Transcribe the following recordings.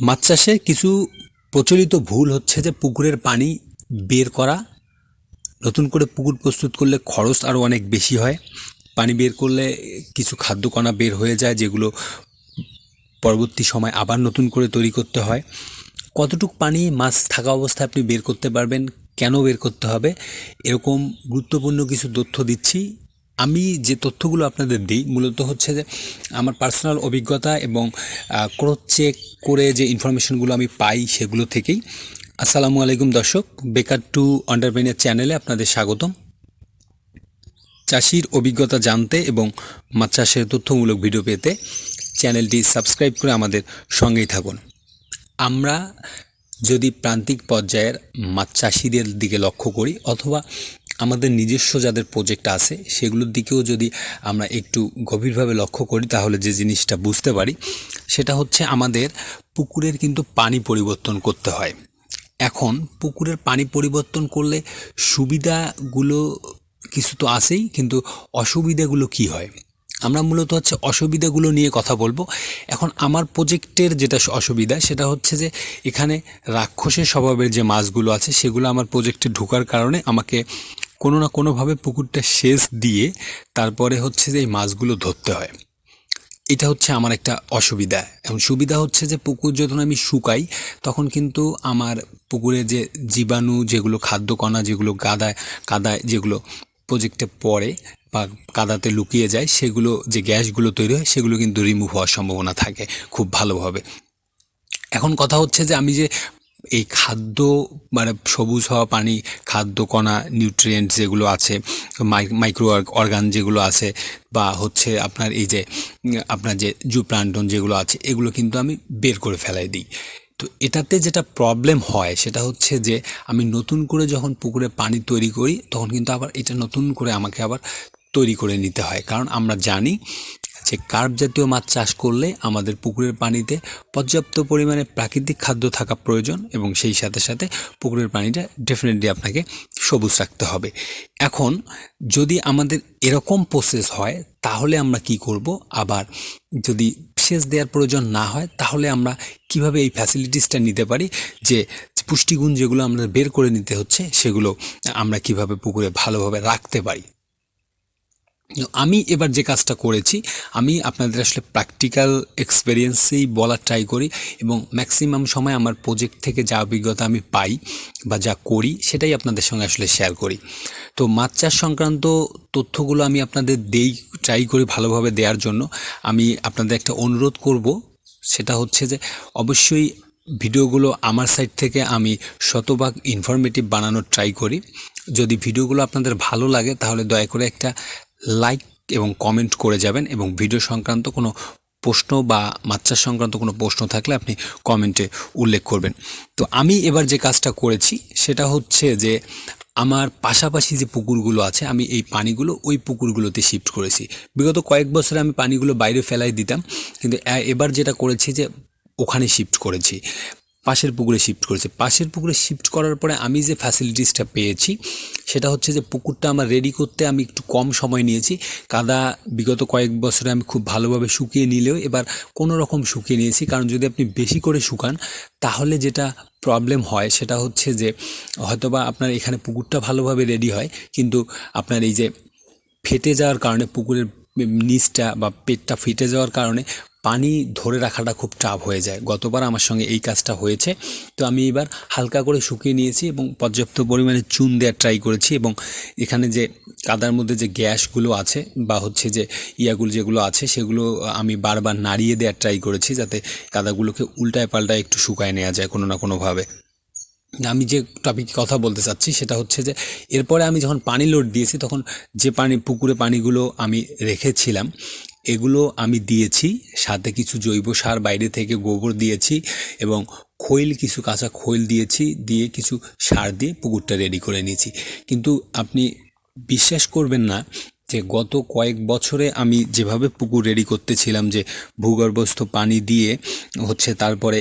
মাছ চাষে কিছু প্রচলিত ভুল হচ্ছে যে পুকুরের পানি বের করা, নতুন করে পুকুর প্রস্তুত করলে খরচ আরও অনেক বেশি হয়। পানি বের করলে কিছু খাদ্যকণা বের হয়ে যায় যেগুলো পরবর্তী সময় আবার নতুন করে তৈরি করতে হয়। কতটুক পানি মাছ থাকা অবস্থায় আপনি বের করতে পারবেন, কেন বের করতে হবে, এরকম গুরুত্বপূর্ণ কিছু তথ্য দিচ্ছি। আমি যে তথ্যগুলো আপনাদের দিই, মূলত হচ্ছে যে আমার পার্সোনাল অভিজ্ঞতা এবং ক্রস চেক করে যে ইনফরমেশনগুলো আমি পাই সেগুলো থেকেই। আসসালামু আলাইকুম দর্শক, বেকার টু অন্ডারপ্রেনিয়ার চ্যানেলে আপনাদের স্বাগতম। চাষির অভিজ্ঞতা জানতে এবং মাছ চাষের তথ্যমূলক ভিডিও পেতে চ্যানেলটি সাবস্ক্রাইব করে আমাদের সঙ্গেই থাকুন। আমরা যদি প্রান্তিক পর্যায়ের মাছ চাষিদের দিকে লক্ষ্য করি অথবা আমাদের নিজস্ব যাদের প্রজেক্ট আছে, সেগুলোর দিকেও যদি আমরা একটু গভীরভাবে লক্ষ্য করি, তাহলে যে জিনিসটা বুঝতে পারি, সেটা হচ্ছে আমাদের পুকুরের কিন্তু পানি পরিবর্তন করতে হয়। এখন পুকুরের পানি পরিবর্তন করলে সুবিধাগুলো কিছু তো আছেই, কিন্তু অসুবিধাগুলো কি হয়? আমরা মূলত হচ্ছে অসুবিধাগুলো নিয়ে কথা বলব। এখন আমার প্রজেক্টের যেটা অসুবিধা, সেটা হচ্ছে যে এখানে রাক্ষসের স্বভাবের যে মাছগুলো আছে, সেগুলো আমার প্রজেক্টে ঢোকার কারণে আমাকে কোনো না কোনোভাবে পুকুরটা সেচ দিয়ে তারপরে হচ্ছে যে এই মাছগুলো ধরতে হয়। এটা হচ্ছে আমার একটা অসুবিধা। এবং সুবিধা হচ্ছে যে পুকুর যখন আমি শুকাই, তখন কিন্তু আমার পুকুরে যে জীবাণু যেগুলো, খাদ্যকণা যেগুলো কাদায় কাদায় যেগুলো প্রজেক্টে পড়ে বা কাদাতে লুকিয়ে যায়, সেগুলো যে গ্যাসগুলো তৈরি হয়, সেগুলো কিন্তু রিমুভ হওয়ার সম্ভাবনা থাকে খুব ভালোভাবে। এখন কথা হচ্ছে যে আমি যে এই খাদ্য মানে সবুজ হওয়া পানি, খাদ্য কণা নিউট্রিয়েন্ট যেগুলো আছে মাইক্রো অর্গান যেগুলো আছে, বা হচ্ছে আপনার এই যে, আপনার যে জু প্লান্টন যেগুলো আছে, এগুলো কিন্তু আমি বের করে ফেলাই দিই। তো এটাতে যেটা প্রবলেম হয়, সেটা হচ্ছে যে আমি নতুন করে যখন পুকুরে পানি তৈরি করি, তখন কিন্তু আবার এটা নতুন করে আমাকে আবার তৈরি করে নিতে হয়। কারণ আমরা জানি যে কার্প জাতীয় মাছ চাষ করলে আমাদের পুকুরের পানিতে পর্যাপ্ত পরিমাণে প্রাকৃতিক খাদ্য থাকা প্রয়োজন এবং সেই সাথে সাথে পুকুরের পানিটা ডেফিনেটলি আপনাকে সবুজ রাখতে হবে। এখন যদি আমাদের এরকম প্রসেস হয়, তাহলে আমরা কি করব? আবার যদি সেচ দেওয়ার প্রয়োজন না হয়, তাহলে আমরা কীভাবে এই ফ্যাসিলিটিসটা নিতে পারি? যে পুষ্টিগুণ যেগুলো আমরা বের করে নিতে হচ্ছে, সেগুলো আমরা কীভাবে পুকুরে ভালোভাবে রাখতে পারি? আমি এবার যে কাজটা করেছি, আমি আপনাদের আসলে প্র্যাকটিক্যাল এক্সপেরিয়েন্সেই বলার ট্রাই করি এবং ম্যাক্সিমাম সময় আমার প্রজেক্ট থেকে যা অভিজ্ঞতা আমি পাই বা যা করি সেটাই আপনাদের সঙ্গে আসলে শেয়ার করি। তো মাছ চাষ সংক্রান্ত তথ্যগুলো আমি আপনাদের দেই ট্রাই করি ভালোভাবে দেওয়ার জন্য। আমি আপনাদের একটা অনুরোধ করব, সেটা হচ্ছে যে অবশ্যই ভিডিওগুলো আমার সাইড থেকে আমি শতভাগ ইনফরমেটিভ বানানোর ট্রাই করি। যদি ভিডিওগুলো আপনাদের ভালো লাগে তাহলে দয়া করে একটা লাইক এবং কমেন্ট করে যাবেন এবং ভিডিও সংক্রান্ত কোনো প্রশ্ন বা মাত্রার সংক্রান্ত কোনো প্রশ্ন থাকলে আপনি কমেন্টে উল্লেখ করবেন। তো আমি এবার যে কাজটা করেছি, সেটা হচ্ছে যে আমার পাশাপাশি যে পুকুরগুলো আছে, আমি এই পানিগুলো ওই পুকুরগুলোতে শিফট করেছি। বিগত কয়েক বছরে আমি পানিগুলো বাইরে ফেলাই দিতাম, কিন্তু এবার যেটা করেছি যে ওখানে শিফট করেছি। পাশের পুকুরে শিফট করেছে। পাশের পুকুরে শিফট করার পরে আমি যে ফ্যাসিলিটিসটা পেয়েছি, সেটা হচ্ছে যে পুকুরটা আমার রেডি করতে আমি একটু কম সময় নিয়েছি। কাদা বিগত কয়েক বছরে আমি খুব ভালোভাবে শুকিয়ে নিলেও এবার কোনো রকম শুকিয়ে নিয়েছি। কারণ যদি আপনি বেশি করে শুকান, তাহলে যেটা প্রবলেম হয় সেটা হচ্ছে যে হয়তোবা আপনার এখানে পুকুরটা ভালোভাবে রেডি হয়, কিন্তু আপনার এই যে ফেটে যাওয়ার কারণে পুকুরের নিচটা বা পেটটা ফেটে যাওয়ার কারণে পানি ধরে রাখাটা খুব টাফ হয়ে যায়। গতবার আমার সঙ্গে এই কাজটা হয়েছে। তো আমি এবার হালকা করে শুকিয়ে নিয়েছি এবং পর্যাপ্ত পরিমাণে চুন দেওয়ার ট্রাই করেছি এবং এখানে যে কাদার মধ্যে যে গ্যাসগুলো আছে বা হচ্ছে যে ইয়াগুলো যেগুলো আছে, সেগুলো আমি বারবার নাড়িয়ে দেওয়ার ট্রাই করেছি যাতে কাদাগুলোকে উল্টায় পাল্টায় একটু শুকায় নেওয়া যায় কোনো না কোনোভাবে। আমি যে টপিক কথা বলতে চাচ্ছি সেটা হচ্ছে যে, এরপরে আমি যখন পানি লোড দিয়েছি, তখন যে পানি, পুকুরে পানিগুলো আমি রেখেছিলাম এগুলো আমি দিয়েছি, সাথে কিছু জৈব সার বাইরে থেকে গোবর দিয়েছি এবং খৈল, কিছু কাঁচা খৈল দিয়েছি, দিয়ে কিছু সার দিয়ে পুকুরটা রেডি করে নিয়েছি। কিন্তু আপনি বিশ্বাস করবেন না যে গত কয়েক বছরে আমি যেভাবে পুকুর রেডি করতেছিলাম যে ভূগর্ভস্থ পানি দিয়ে হচ্ছে তারপরে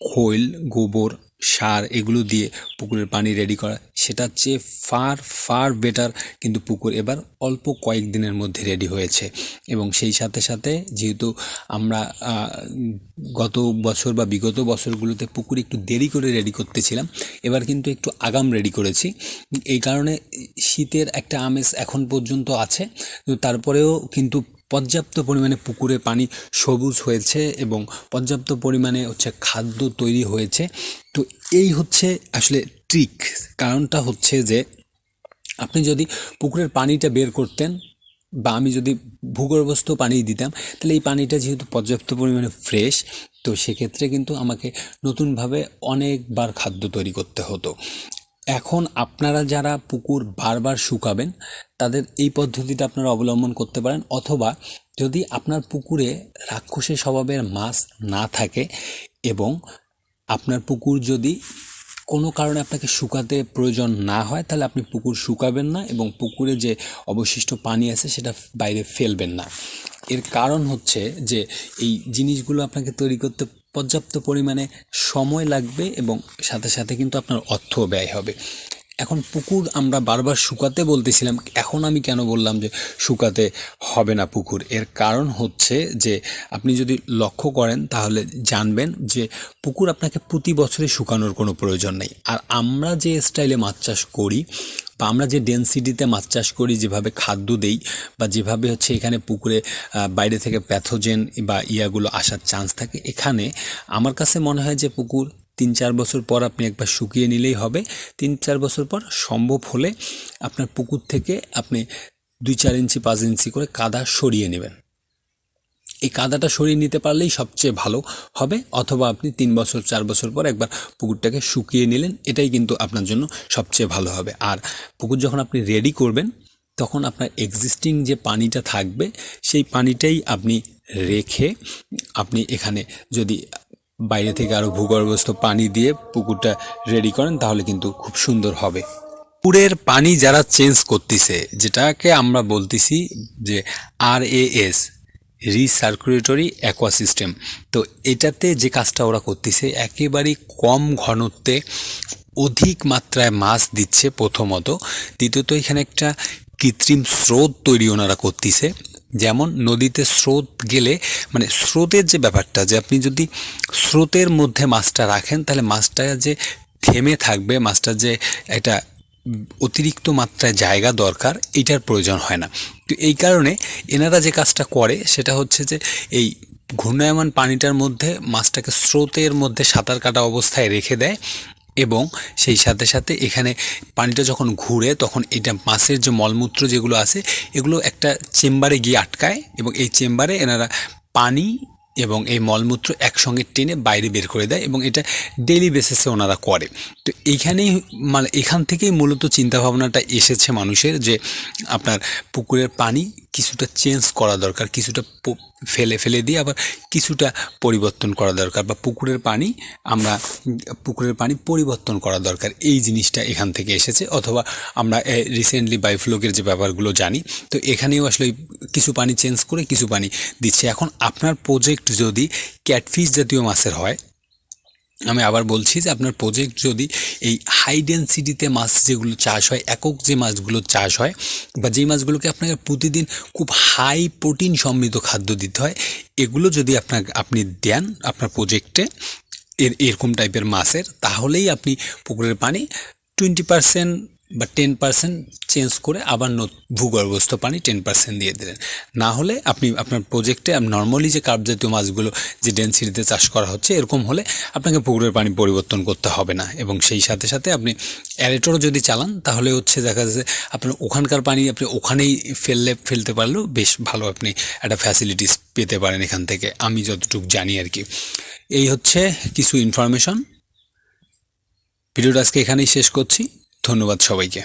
খৈল, গোবর সার এগুলো দিয়ে পুকুরের পানি রেডি করা। সেটার চেয়ে ফার ফার বেটার কিন্তু পুকুর এবার অল্প কয়েকদিনের মধ্যে রেডি হয়েছে। এবং সেই সাথে সাথে যেহেতু আমরা গত বছর বা বিগত বছরগুলোতে পুকুর একটু দেরি করে রেডি করতেছিলাম, এবার কিন্তু একটু আগাম রেডি করেছি। এই কারণে শীতের একটা আমেজ এখন পর্যন্ত আছে। তারপরেও কিন্তু পর্যাপ্ত পরিমাণে পুকুরে পানি সবুজ হয়েছে এবং পর্যাপ্ত পরিমাণে হচ্ছে খাদ্য তৈরি হয়েছে। তো এই হচ্ছে আসলে ট্রিক কারণটা হচ্ছে যে আপনি যদি পুকুরের পানিটা বের করতেন বা আমি যদি ভূগর্ভস্থ পানি দিতাম, তাহলে এই পানিটা যেহেতু পর্যাপ্ত পরিমাণে ফ্রেশ তো সেক্ষেত্রে কিন্তু আমাকে নতুনভাবে অনেকবার খাদ্য তৈরি করতে হতো। এখন আপনারা যারা পুকুর বারবার শুকাবেন, তাদের এই পদ্ধতিটা আপনারা অবলম্বন করতে পারেন। অথবা যদি আপনার পুকুরে রাক্ষসী স্বভাবের মাছ না থাকে এবং আপনার পুকুর যদি কোনো কারণে আপনাকে শুকাতে প্রয়োজন না হয়, তাহলে আপনি পুকুর শুকাবেন না এবং পুকুরে যে অবশিষ্ট পানি আছে সেটা বাইরে ফেলবেন না। এর কারণ হচ্ছে যে এই জিনিসগুলো আপনাকে তৈরি করতে পর্যাপ্ত পরিমাণে সময় লাগবে এবং সাথে সাথে কিন্তু আপনার অর্থ ব্যয় হবে। এখন পুকুর আমরা বারবার শুকাতে বলতেছিলাম, এখন আমি কেন বললাম যে শুকাতে হবে না পুকুর? এর কারণ হচ্ছে যে আপনি যদি লক্ষ্য করেন তাহলে জানবেন যে পুকুর আপনাকে প্রতি বছরে শুকানোর কোনো প্রয়োজন নেই। আর আমরা যে স্টাইলে মাছ চাষ করি বা আমরা যে ডেন্সিটিতে মাছ চাষ করি, যেভাবে খাদ্য দেই বা যেভাবে হচ্ছে এখানে পুকুরে বাইরে থেকে প্যাথোজেন বা ইয়াগুলো আসার চান্স থাকে, এখানে আমার কাছে মনে হয় যে পুকুর তিন চার বছর পর আপনি একবার শুকিয়ে নিলেই হবে। তিন চার বছর পর সম্ভব হলে আপনার পুকুর থেকে আপনি দুই চার ইঞ্চি, পাঁচ ইঞ্চি করে কাদা সরিয়ে নেবেন। এই কাদাটা সরিয়ে নিতে পারলেই সবচেয়ে ভালো হবে, অথবা আপনি তিন বছর, চার বছর পর একবার পুকুরটাকে শুকিয়ে নিলেন, এটাই কিন্তু আপনার জন্য সবচেয়ে ভালো হবে। আর পুকুর যখন আপনি রেডি করবেন, তখন আপনার এক্সিস্টিং যে পানিটা থাকবে, সেই পানিটাই আপনি রেখে আপনি এখানে যদি বাইরে থেকে আরও ভূগর্ভস্থ পানি দিয়ে পুকুরটা রেডি করেন, তাহলে কিন্তু খুব সুন্দর হবে। পুকুরের পানি যারা চেঞ্জ করতেছে, যেটাকে আমরা বলতেছি যে R A S recirculatory aqua system. তো এটাতে যে কাজটা ওরা করতেছে, একেবারেই কম ঘনত্বে অধিক মাত্রায় মাছ দিচ্ছে প্রথমত। দ্বিতীয়ত এখানে একটা কৃত্রিম স্রোত তৈরি ওনারা করতেছে। যেমন নদীতে স্রোত গেলে মানে স্রোতের যে ব্যাপারটা, যে আপনি যদি স্রোতের মধ্যে মাছটা রাখেন, তাহলে মাছটা যে থেমে থাকবে, মাছটা যে একটা অতিরিক্ত মাত্রায় জায়গা দরকার, এটার প্রয়োজন হয় না। তো এই কারণে এনারা যে কাজটা করে সেটা হচ্ছে যে এই ঘূর্ণায়মান পানিটার মধ্যে মাছটাকে স্রোতের মধ্যে সাঁতার কাটা অবস্থায় রেখে দেয় এবং সেই সাথে সাথে এখানে পানিটা যখন ঘুরে তখন এটা মাছের যে মলমূত্র যেগুলো আছে, এগুলো একটা চেম্বারে গিয়ে আটকায় এবং এই চেম্বারে এনারা পানি এবং এই মলমূত্র একসঙ্গে টেনে বাইরে বের করে দেয় এবং এটা ডেলি বেসিসে ওনারা করে। তো এইখানেই মানে এখান থেকেই মূলত চিন্তাভাবনাটা এসেছে মানুষের যে আপনার পুকুরের পানি কিছুটা চেঞ্জ করা দরকার, কিছুটা ফেলে ফেলে দিয়ে আবার কিছুটা পরিবর্তন করা দরকার বা পুকুরের পানি আমরা, পুকুরের পানি পরিবর্তন করা দরকার। এই জিনিসটা এখান থেকে এসেছে। অথবা আমরা রিসেন্টলি বায়োফ্লোকের যে ব্যাপারগুলো জানি, তো এখানেও আসলে কিছু পানি চেঞ্জ করে কিছু পানি দিচ্ছে। এখন আপনার প্রজেক্ট যদি ক্যাটফিশ জাতীয় মাছের হয় আমি আবার বলছি যে আপনার প্রজেক্ট যদি এই হাই ডেন্সিটিতে মাছ যেগুলো চাষ হয়, একক যে মাছগুলো চাষ হয়, বা যেই মাছগুলোকে আপনাকে প্রতিদিন খুব হাই প্রোটিন সমৃদ্ধ খাদ্য দিতে হয়, এগুলো যদি আপনার আপনি দেন আপনার প্রজেক্টে এর, এরকম টাইপের মাছের, তাহলেই আপনি পুকুরের পানি টোয়েন্টি পার্সেন্ট বা টেন পার্সেন্ট চেঞ্জ করে আবার ভূগর্ভস্থ পানি টেন পার্সেন্ট দিয়ে দিলেন। না হলে আপনি, আপনার প্রজেক্টে নর্মালি যে কার্প জাতীয় মাছগুলো যে ডেন্সিটিতে চাষ করা হচ্ছে, এরকম হলে আপনাকে পুকুরের পানি পরিবর্তন করতে হবে না। এবং সেই সাথে সাথে আপনি অ্যারেটরও যদি চালান, তাহলে হচ্ছে দেখা যাচ্ছে আপনার ওখানকার পানি আপনি ওখানেই ফেললে, ফেলতে পারলেও বেশ ভালো আপনি একটা ফ্যাসিলিটিস পেতে পারেন এখান থেকে। আমি যতটুকু জানি আর কি। এই হচ্ছে কিছু ইনফরমেশন ভিডিওটা আজকে এখানেই শেষ করছি। ধন্যবাদ সবাইকে।